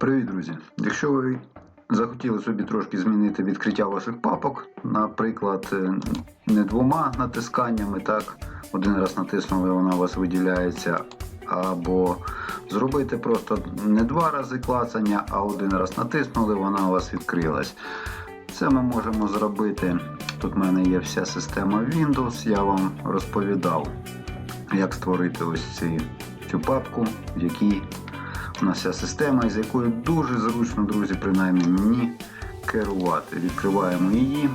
Привіт, друзі! Якщо ви захотіли собі трошки змінити відкриття ваших папок, наприклад, е, не двома натисканнями, так, один раз натиснули, вона у вас виділяється, або зробити просто не два рази клацання, а один раз натиснули, вона у вас відкрилась. Це ми можемо зробити. Тут в мене є вся система Windows, я вам розповідав, як створити ось ці, цю папку, в якій у вся система, із якою дуже зручно, друзі, принаймні мені керувати. Відкриваємо її.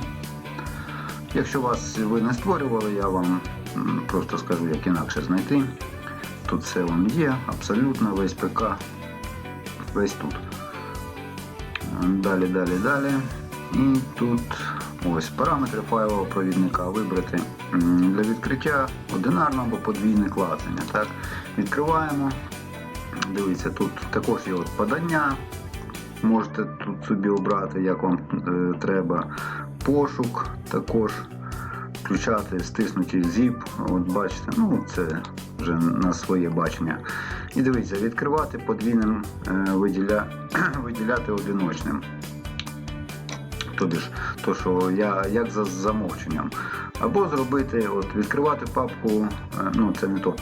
Якщо вас ви не створювали, я вам просто скажу, як інакше знайти. Тут все вам є, абсолютно весь ПК, весь тут. Далі, далі, далі. І тут ось параметри файлового провідника вибрати для відкриття одинарне або подвійне клацання. Так? Відкриваємо. Дивіться, тут також є от подання. Можете тут собі обрати, як вам е, треба. Пошук також включати, стиснуті zip. От бачите, ну це вже на своє бачення. І дивіться, відкривати подвійним, е, виділя... виділяти одиночним. Тобі ж, то, що я як за замовченням. Або зробити, от, відкривати папку, е, ну це не то.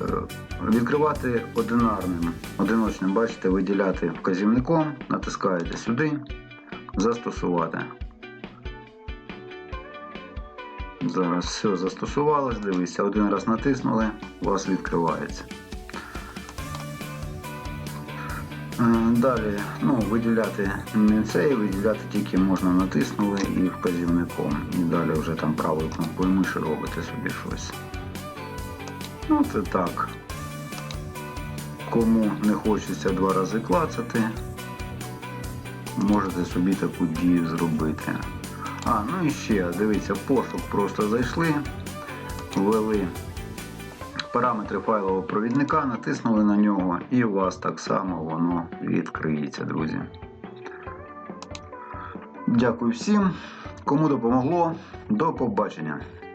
Е, Відкривати одинарним, одиночним, бачите, виділяти вказівником, натискаєте сюди, застосувати. Зараз все застосувалось, дивіться, один раз натиснули, у вас відкривається. Е, Далі ну, виділяти не цей, виділяти тільки можна натиснули і вказівником. І далі вже там правою кнопкою миші робите собі щось. Ну, це так. Кому не хочеться два рази клацати, можете собі таку дію зробити. А, ну і ще, дивіться, пошук просто зайшли, ввели параметри файлового провідника, натиснули на нього і у вас так само воно відкриється, друзі. Дякую всім, кому допомогло. До побачення.